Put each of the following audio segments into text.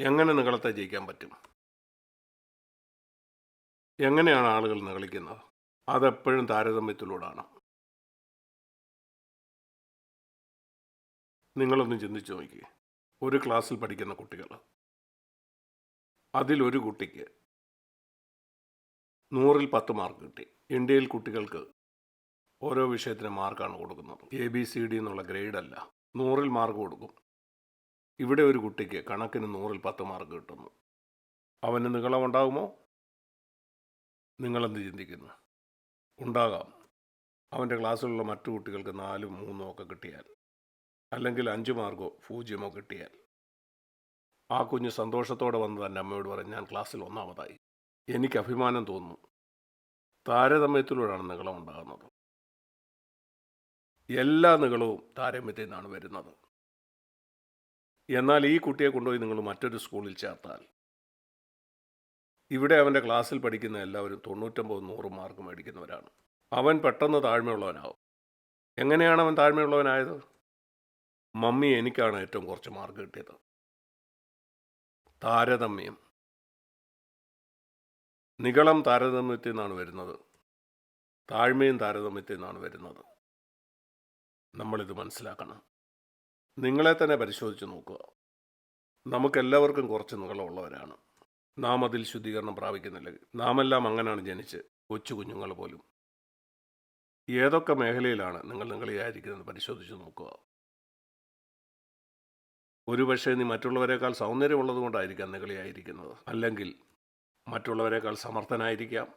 എങ്ങനെ നികളത്തെ ജയിക്കാൻ പറ്റും? എങ്ങനെയാണ് ആളുകൾ നികളിക്കുന്നത്? അതെപ്പോഴും താരതമ്യത്തിലൂടാണ്. നിങ്ങളൊന്ന് ചിന്തിച്ചു നോക്കി ഒരു ക്ലാസ്സിൽ പഠിക്കുന്ന കുട്ടികൾ. അതിലൊരു കുട്ടിക്ക് നൂറിൽ പത്ത് മാർക്ക് കിട്ടി. ഇന്ത്യയിൽ കുട്ടികൾക്ക് ഓരോ വിഷയത്തിന് മാർക്കാണ് കൊടുക്കുന്നത്. എ ബി സി ഡി എന്നുള്ള ഗ്രേഡല്ല. നൂറിൽ മാർക്ക് കൊടുക്കും. ഇവിടെ ഒരു കുട്ടിക്ക് കണക്കിന് നൂറിൽ പത്ത് മാർക്ക് കിട്ടുന്നു. അവന് നികളമുണ്ടാകുമോ നിങ്ങളെന്ത് ചിന്തിക്കുന്നു? ഉണ്ടാകാം. അവന്റെ ക്ലാസ്സിലുള്ള മറ്റു കുട്ടികൾക്ക് നാലും മൂന്നോ ഒക്കെ കിട്ടിയാൽ അല്ലെങ്കിൽ അഞ്ച് മാർക്കോ പൂജ്യമോ കിട്ടിയാൽ. ആ കുഞ്ഞ് സന്തോഷത്തോടെ വന്ന് തന്റെ അമ്മയോട് പറയും ഞാൻ ക്ലാസ്സിൽ ഒന്നാമതായി. എനിക്ക് അഭിമാനം തോന്നുന്നു. താരതമ്യത്തിലൂടെയാണ് നികളം ഉണ്ടാകുന്നത് എല്ലാ നികളവും താരതമ്യത്തിൽ നിന്നാണ് വരുന്നത്. എന്നാൽ ഈ കുട്ടിയെ കൊണ്ടുപോയി നിങ്ങൾ മറ്റൊരു സ്കൂളിൽ ചേർത്താൽ. ഇവിടെ അവന്റെ ക്ലാസ്സിൽ പഠിക്കുന്ന എല്ലാവരും തൊണ്ണൂറ്റൊമ്പത് നൂറ് മാർക്ക് മേടിക്കുന്നവരാണ്. അവൻ പെട്ടെന്ന് താഴ്മയുള്ളവനാവും. എങ്ങനെയാണ് അവൻ താഴ്മയുള്ളവനായത്? മമ്മി എനിക്കാണ് ഏറ്റവും കുറച്ച് മാർക്ക് കിട്ടിയത്. താരതമ്യം. നികളം താരതമ്യത്തിൽ നിന്നാണ് വരുന്നത്. താഴ്മയും താരതമ്യത്തിൽ നിന്നാണ് വരുന്നത്. നമ്മളിത് മനസ്സിലാക്കണം. നിങ്ങളെ തന്നെ പരിശോധിച്ച് നോക്കുക. നമുക്കെല്ലാവർക്കും കുറച്ച് നീളമുള്ളവരാണ്. നാം അതിൽ ശുദ്ധീകരണം പ്രാപിക്കുന്നില്ല. നാമെല്ലാം അങ്ങനെയാണ് ജനിച്ച് കൊച്ചു കുഞ്ഞുങ്ങൾ പോലും. ഏതൊക്കെ മേഖലയിലാണ് നിങ്ങൾ നിങ്ങളിയായിരിക്കുന്നത് പരിശോധിച്ച് നോക്കുക. ഒരുപക്ഷെ നീ മറ്റുള്ളവരെക്കാൾ സൗന്ദര്യമുള്ളത് കൊണ്ടായിരിക്കാം നികളിയായിരിക്കുന്നത് അല്ലെങ്കിൽ മറ്റുള്ളവരെക്കാൾ സമർത്ഥനായിരിക്കാം.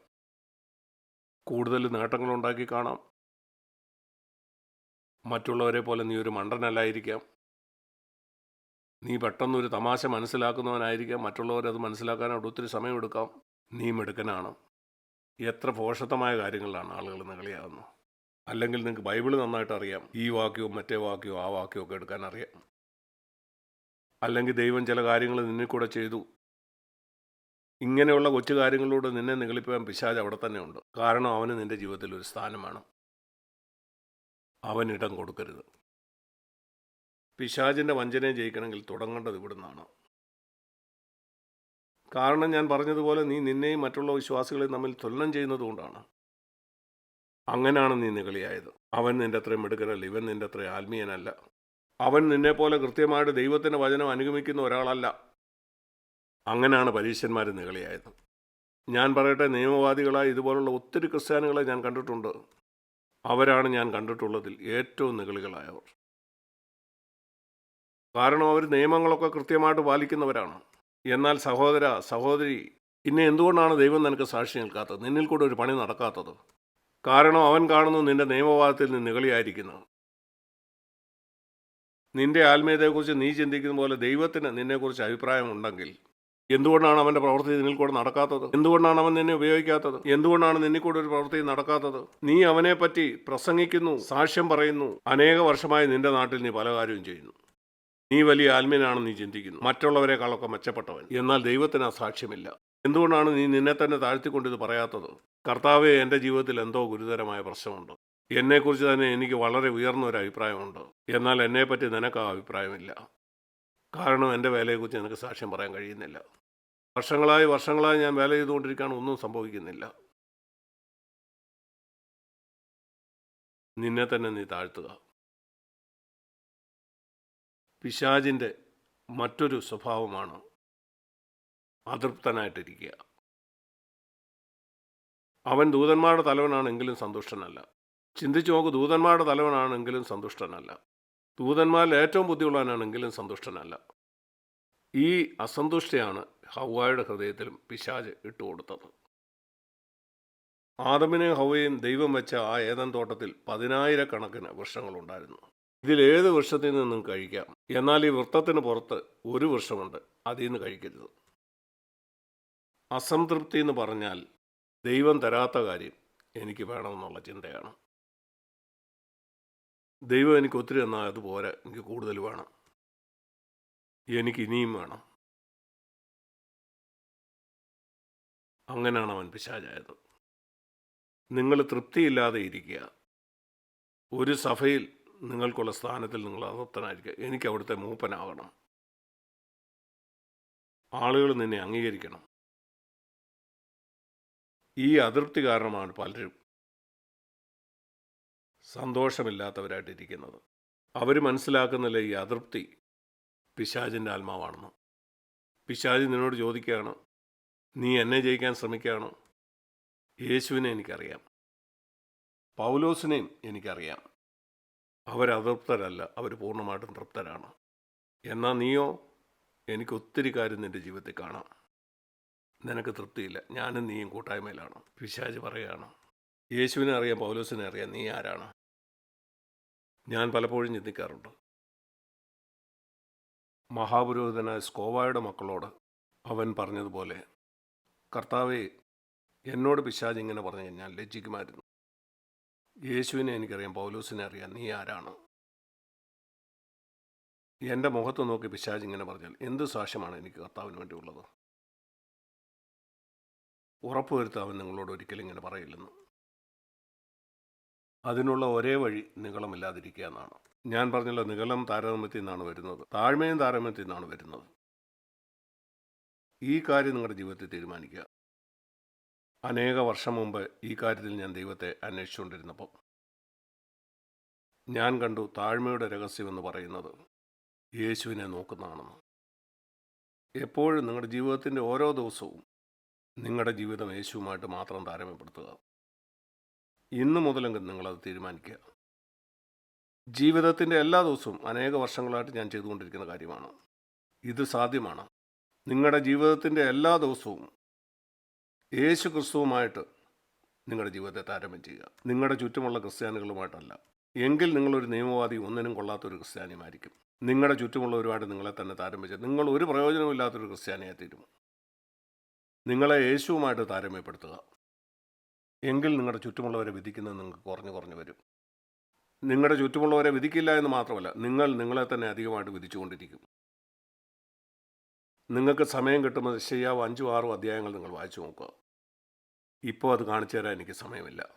കൂടുതൽ നേട്ടങ്ങളുണ്ടാക്കി കാണാം. മറ്റുള്ളവരെ പോലെ നീ ഒരു മണ്ടനല്ലായിരിക്കാം. നീ പെട്ടെന്നൊരു തമാശ മനസ്സിലാക്കുന്നവനായിരിക്കാം. മറ്റുള്ളവരത് മനസ്സിലാക്കാനായിട്ട് ഒത്തിരി സമയമെടുക്കാം. നീ മിടുക്കനാണ്. എത്ര പോഷത്തമായ കാര്യങ്ങളിലാണ് ആളുകൾ നികളിയാകുന്നത് അല്ലെങ്കിൽ നിങ്ങൾക്ക് ബൈബിൾ നന്നായിട്ട് അറിയാം. ഈ വാക്യവും മറ്റേ വാക്യവും ആ വാക്യവും ഒക്കെ എടുക്കാൻ അറിയാം. അല്ലെങ്കിൽ ദൈവം ചില കാര്യങ്ങൾ നിന്നെ കൂടെ ചെയ്തു. ഇങ്ങനെയുള്ള കൊച്ചു കാര്യങ്ങളിലൂടെ നിന്നെ നികളിപ്പോൾ പിശാജ് അവിടെ തന്നെ ഉണ്ട്. കാരണം അവന് നിന്റെ ജീവിതത്തിൽ ഒരു സ്ഥാനമാണ്. ഇടം കൊടുക്കരുത്. പിശാചിന്റെ വഞ്ചനയെ ജയിക്കണമെങ്കിൽ തുടങ്ങേണ്ടത് ഇവിടുന്നാണ്. കാരണം ഞാൻ പറഞ്ഞതുപോലെ നീ നിന്നെയും മറ്റുള്ള വിശ്വാസികളെയും തമ്മിൽ തുലനം ചെയ്യുന്നതുകൊണ്ടാണ് അങ്ങനെയാണ് നീ നികളിയായത് അവൻ നിന്റെ അത്രയും മിടുക്കനല്ല ഇവൻ നിന്റെ അത്രയും ആത്മീയനല്ല. അവൻ നിന്നെപ്പോലെ കൃത്യമായിട്ട് ദൈവത്തിന്റെ വചനം അനുഗമിക്കുന്ന ഒരാളല്ല. അങ്ങനെയാണ് പരീക്ഷന്മാർ നികളിയായത് ഞാൻ പറയട്ടെ നിയമവാദികളായ ഇതുപോലുള്ള ഒത്തിരി ക്രിസ്ത്യാനികളെ ഞാൻ കണ്ടിട്ടുണ്ട്. അവരാണ് ഞാൻ കണ്ടിട്ടുള്ളതിൽ ഏറ്റവും നികളികളായവർ കാരണം അവർ നിയമങ്ങളൊക്കെ കൃത്യമായിട്ട് പാലിക്കുന്നവരാണ്. എന്നാൽ സഹോദര സഹോദരി പിന്നെ എന്തുകൊണ്ടാണ് ദൈവം നിനക്ക് സാക്ഷി നിൽക്കാത്തത്? നിന്നിൽ കൂടെ ഒരു പണി നടക്കാത്തത്? കാരണം അവൻ കാണുന്നു നിന്റെ നിയമവാദത്തിൽ നിന്ന് നികളിയായിരിക്കുന്നു നിന്റെ ആത്മീയതയെക്കുറിച്ച് നീ ചിന്തിക്കുന്ന പോലെ ദൈവത്തിന് നിന്നെക്കുറിച്ച് അഭിപ്രായം ഉണ്ടെങ്കിൽ എന്തുകൊണ്ടാണ് അവന്റെ പ്രവൃത്തി നിന്നിൽ കൂടെ നടക്കാത്തത്? എന്തുകൊണ്ടാണ് അവൻ നിന്നെ ഉപയോഗിക്കാത്തത്? എന്തുകൊണ്ടാണ് നിന്നെ കൂടെ ഒരു പ്രവൃത്തി നടക്കാത്തത്? നീ അവനെ പറ്റി പ്രസംഗിക്കുന്നു സാക്ഷ്യം പറയുന്നു അനേക വർഷമായി നിന്റെ നാട്ടിൽ നീ പല കാര്യവും ചെയ്യുന്നു. നീ വലിയ ആത്മീയനാണെന്ന് നീ ചിന്തിക്കുന്നു. മറ്റുള്ളവരെക്കാളൊക്കെ മെച്ചപ്പെട്ടവൻ. എന്നാൽ ദൈവത്തിന് ആ സാക്ഷ്യമില്ല. എന്തുകൊണ്ടാണ് നീ നിന്നെ തന്നെ താഴ്ത്തിക്കൊണ്ട് ഇത് പറയാത്തത്? കർത്താവ് എന്റെ ജീവിതത്തിൽ എന്തോ ഗുരുതരമായ പ്രശ്നമുണ്ട്. എന്നെക്കുറിച്ച് തന്നെ എനിക്ക് വളരെ ഉയർന്ന ഒരു അഭിപ്രായമുണ്ട്. എന്നാൽ എന്നെപ്പറ്റി നിനക്ക് ആ അഭിപ്രായമില്ല. കാരണം എന്റെ വേലയെക്കുറിച്ച് നിനക്ക് സാക്ഷ്യം പറയാൻ കഴിയുന്നില്ല. വർഷങ്ങളായി വർഷങ്ങളായി ഞാൻ വേല ചെയ്തുകൊണ്ടിരിക്കുകയാണ് ഒന്നും സംഭവിക്കുന്നില്ല. നിന്നെ തന്നെ നീ താഴ്ത്തുക. പിശാജിന്റെ മറ്റൊരു സ്വഭാവമാണ് അതൃപ്തനായിട്ടിരിക്കുക. അവൻ ദൂതന്മാരുടെ തലവനാണെങ്കിലും സന്തുഷ്ടനല്ല. ചിന്തിച്ചു നോക്ക് ദൂതന്മാരുടെ തലവനാണെങ്കിലും സന്തുഷ്ടനല്ല. ദൂതന്മാരിൽ ഏറ്റവും ബുദ്ധിയുള്ളവനാണെങ്കിലും സന്തുഷ്ടനല്ല. ഈ അസന്തുഷ്ടയാണ് ഹൗവായുടെ ഹൃദയത്തിലും പിശാജ് ഇട്ടുകൊടുത്തത്. ആദമിനെയും ഹൗവയും ദൈവം വെച്ച ആ ഏതൻ തോട്ടത്തിൽ പതിനായിരക്കണക്കിന് വൃക്ഷങ്ങളുണ്ടായിരുന്നു. ഇതിലേത് വൃക്ഷത്തിൽ നിന്നും കഴിക്കാം? എന്നാൽ ഈ വൃത്തത്തിന് പുറത്ത് ഒരു വൃക്ഷമുണ്ട് അതിൽ നിന്ന് കഴിക്കരുത്. അസംതൃപ്തി എന്ന് പറഞ്ഞാൽ ദൈവം തരാത്ത കാര്യം എനിക്ക് വേണമെന്നുള്ള ചിന്തയാണ്. ദൈവം എനിക്ക് ഒത്തിരി തന്നാൽ അത് പോരാ എനിക്ക് കൂടുതൽ വേണം. എനിക്ക് ഇനിയും വേണം. അങ്ങനെയാണ് അവൻ പിശാചായത്. നിങ്ങൾ തൃപ്തിയില്ലാതെ ഇരിക്കുക. ഒരു സഭയിൽ നിങ്ങൾക്കുള്ള സ്ഥാനത്തിൽ നിങ്ങൾ അതൃപ്തനായിരിക്കുക എനിക്ക് അവിടുത്തെ മൂപ്പനാകണം ആളുകൾ നിന്നെ അംഗീകരിക്കണം. ഈ അതൃപ്തി കാരണമാണ് പലരും സന്തോഷമില്ലാത്തവരായിട്ടിരിക്കുന്നത്. അവർ മനസ്സിലാക്കുന്നില്ല ഈ അതൃപ്തി പിശാചിന്റെ ആത്മാവാണെന്ന്. പിശാജി നിന്നോട് ചോദിക്കുകയാണ് നീ എന്നെ ജയിക്കാൻ ശ്രമിക്കുകയാണോ? യേശുവിനെ എനിക്കറിയാം. പൗലോസിനെയും എനിക്കറിയാം. അവരതൃപ്തരല്ല അവർ പൂർണമായിട്ടും തൃപ്തരാണ്. എന്നാൽ നീയോ എനിക്ക് ഒത്തിരി കാര്യം നിന്റെ ജീവിതത്തിൽ കാണാം. നിനക്ക് തൃപ്തിയില്ല ഞാനും നീയും കൂട്ടായ്മയിലാണ്. പിശാജ് പറയുകയാണ് യേശുവിനെ അറിയാം പൗലോസിനെ അറിയാം നീ ആരാണ്? ഞാൻ പലപ്പോഴും ചിന്തിക്കാറുണ്ട്. മഹാപുരോഹിതനായ സ്കോവായുടെ മക്കളോട് അവൻ പറഞ്ഞതുപോലെ കർത്താവെ എന്നോട് പിശാജ് ഇങ്ങനെ പറഞ്ഞു ഞാൻ ലജ്ജിക്കുമായിരുന്നു. യേശുവിനെ എനിക്കറിയാം പൗലൂസിനെ അറിയാം നീ ആരാണ്? എന്റെ മുഖത്ത് നോക്കി പിശാജ് ഇങ്ങനെ പറഞ്ഞാൽ എന്ത് സാക്ഷ്യമാണ് എനിക്ക് കർത്താവിന് വേണ്ടിയുള്ളത്? ഉറപ്പുവരുത്താവൻ നിങ്ങളോട് ഒരിക്കലും ഇങ്ങനെ പറയില്ലെന്ന്. അതിനുള്ള ഒരേ വഴി നികളമില്ലാതിരിക്കുക എന്നാണ്. ഞാൻ പറഞ്ഞല്ലോ നികളം താരതമ്യത്തിൽ നിന്നാണ് വരുന്നത്. താഴ്മയും താരതമ്യത്തിൽ നിന്നാണ് വരുന്നത്. ഈ കാര്യം നിങ്ങളുടെ ജീവിതത്തിൽ തീരുമാനിക്കുക. അനേക വർഷം മുമ്പ് ഈ കാര്യത്തിൽ ഞാൻ ദൈവത്തെ അന്വേഷിച്ചുകൊണ്ടിരുന്നപ്പോൾ ഞാൻ കണ്ടു താഴ്മയുടെ രഹസ്യമെന്ന് പറയുന്നത് യേശുവിനെ നോക്കുന്നതാണെന്ന്. എപ്പോഴും നിങ്ങളുടെ ജീവിതത്തിന്റെ ഓരോ ദിവസവും നിങ്ങളുടെ ജീവിതം യേശുവുമായിട്ട് മാത്രം താരതമ്യപ്പെടുത്തുക. ഇന്നു മുതലെങ്കിലും നിങ്ങളത് തീരുമാനിക്കുക. ജീവിതത്തിന്റെ എല്ലാ ദിവസവും അനേക വർഷങ്ങളായിട്ട് ഞാൻ ചെയ്തുകൊണ്ടിരിക്കുന്ന കാര്യമാണ്. ഇത് സാധ്യമാണ്. നിങ്ങളുടെ ജീവിതത്തിന്റെ എല്ലാ ദിവസവും യേശു ക്രിസ്തുവുമായിട്ട് നിങ്ങളുടെ ജീവിതത്തെ താരതമ്യം ചെയ്യുക. നിങ്ങളുടെ ചുറ്റുമുള്ള ക്രിസ്ത്യാനികളുമായിട്ടല്ല. എങ്കിൽ നിങ്ങളൊരു നിയമവാദി ഒന്നിനും കൊള്ളാത്തൊരു ക്രിസ്ത്യാനിയുമായിരിക്കും. നിങ്ങളുടെ ചുറ്റുമുള്ളവരുമായിട്ട് നിങ്ങളെ തന്നെ താരമ്യം നിങ്ങൾ ഒരു പ്രയോജനമില്ലാത്തൊരു ക്രിസ്ത്യാനിയായി തീരും നിങ്ങളെ യേശുവുമായിട്ട് താരതമ്യപ്പെടുത്തുക. എങ്കിൽ നിങ്ങളുടെ ചുറ്റുമുള്ളവരെ വിധിക്കുന്നത് നിങ്ങൾക്ക് കുറഞ്ഞു കുറഞ്ഞു വരും. നിങ്ങളുടെ ചുറ്റുമുള്ളവരെ വിധിക്കില്ല എന്ന് മാത്രമല്ല നിങ്ങൾ നിങ്ങളെ തന്നെ അധികമായിട്ട് വിധിച്ചുകൊണ്ടിരിക്കും. നിങ്ങൾക്ക് സമയം കിട്ടുമ്പോൾ ശരിയാവും അഞ്ചും ആറും അധ്യായങ്ങൾ നിങ്ങൾ വായിച്ചു നോക്കുക. ഇപ്പോൾ അത് കാണിച്ചു തരാൻ എനിക്ക് സമയമില്ല.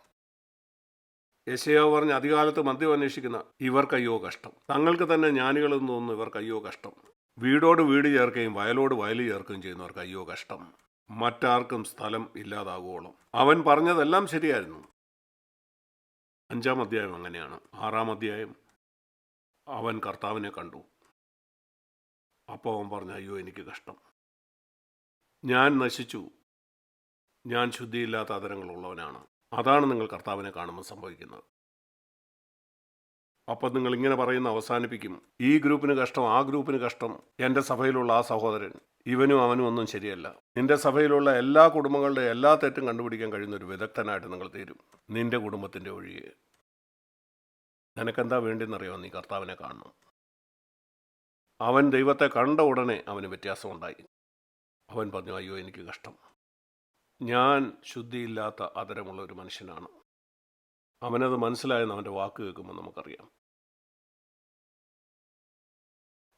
യശയാവ് പറഞ്ഞ അധികാലത്ത് മദ്യം അന്വേഷിക്കുന്ന ഇവർക്കയ്യോ കഷ്ടം. തങ്ങൾക്ക് തന്നെ ജ്ഞാനികളെന്ന് തോന്നുന്നു ഇവർക്കയ്യോ കഷ്ടം. വീടോട് വീട് ചേർക്കുകയും വയലോട് വയൽ ചേർക്കുകയും ചെയ്യുന്നവർക്ക് അയ്യോ കഷ്ടം. മറ്റാർക്കും സ്ഥലം ഇല്ലാതാകുവോളം. അവൻ പറഞ്ഞതെല്ലാം ശരിയായിരുന്നു. അഞ്ചാം അധ്യായം അങ്ങനെയാണ്. ആറാം അധ്യായം അവൻ കർത്താവിനെ കണ്ടു. അപ്പോൾ അവൻ പറഞ്ഞു അയ്യോ എനിക്ക് കഷ്ടം. ഞാൻ നശിച്ചു. ഞാൻ ശുദ്ധിയില്ലാത്ത അതരങ്ങളുള്ളവനാണ് അതാണ് നിങ്ങൾ കർത്താവിനെ കാണുമ്പോൾ സംഭവിക്കുന്നത്. അപ്പം നിങ്ങൾ ഇങ്ങനെ പറയുന്ന അവസാനിപ്പിക്കും. ഈ ഗ്രൂപ്പിന് കഷ്ടം ആ ഗ്രൂപ്പിന് കഷ്ടം. എന്റെ സഭയിലുള്ള ആ സഹോദരൻ ഇവനും അവനും ഒന്നും ശരിയല്ല. നിന്റെ സഭയിലുള്ള എല്ലാ കുടുംബങ്ങളുടെ എല്ലാ തെറ്റും കണ്ടുപിടിക്കാൻ കഴിയുന്ന ഒരു വിദഗ്ധനായിട്ട് നിങ്ങൾ തീരും. നിന്റെ കുടുംബത്തിന്റെ ഒഴികെ. നിനക്കെന്താ വേണ്ടിയെന്നറിയോ നീ കർത്താവിനെ കാണണം. അവൻ ദൈവത്തെ കണ്ട ഉടനെ അവന് വ്യത്യാസമുണ്ടായി. അവൻ പറഞ്ഞു അയ്യോ എനിക്ക് കഷ്ടം. ഞാൻ ശുദ്ധിയില്ലാത്ത അതരമുള്ള ഒരു മനുഷ്യനാണ്. അവനത് മനസ്സിലായെന്ന് അവന്റെ വാക്ക് കേൾക്കുമ്പോൾ നമുക്കറിയാം.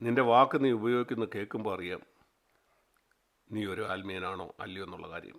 നിന്റെ വാക്ക് നീ ഉപയോഗിക്കുന്ന കേൾക്കുമ്പോൾ അറിയാം. നീ ഒരു ആത്മീയനാണോ അല്ലയോ എന്നുള്ള കാര്യം.